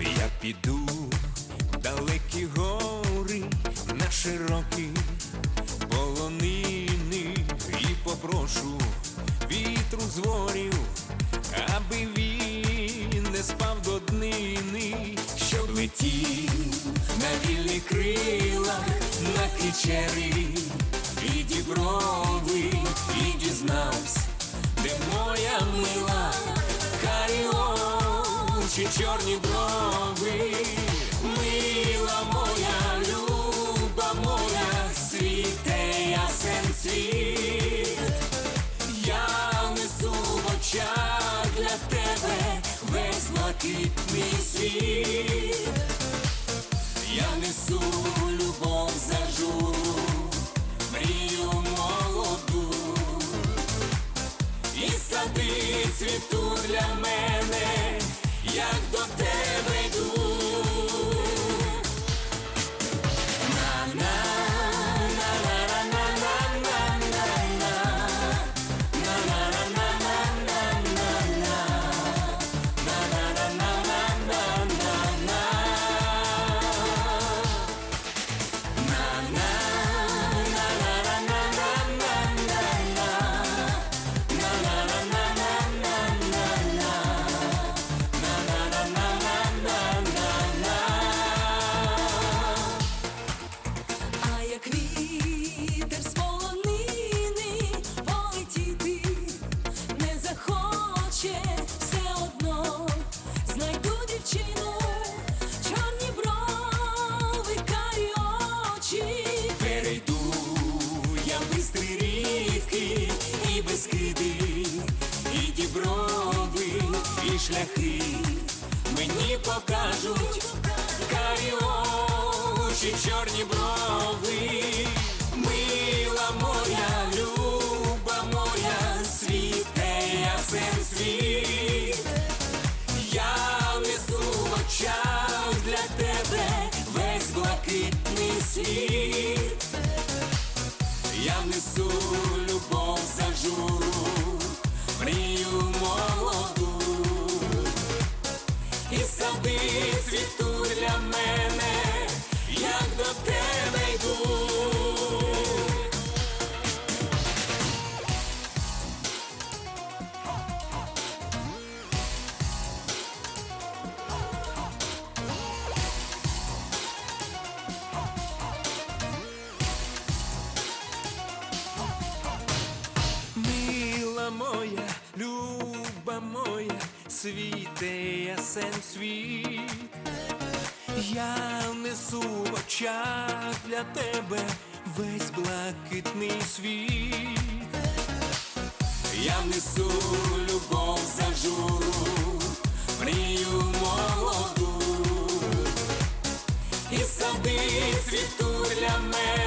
я піду далекі гори на широкі полонини і попрошу вітру зворів, аби він не спав до днини, щоб летів на вільних крилах, на кичері і діброви, і дізнався, де моя мила очі, чорні брови, мила моя, люба моя, світе ясен світ. Я несу в очах для тебе весь блакитний світ. Я несу шляхи мені покажуть карі очі, чорні брови, мила моя, люба моя, світе ясен світ. Я несу в очах для тебе весь блакитний світ. Я несу любов зажуру, мрію молоду, і сади цвіту для моя, світе ясен світ. Я несу в очах для тебе весь блакитний світ. Я несу любов зажуру, мрію молоду, і сади цвіту для мене,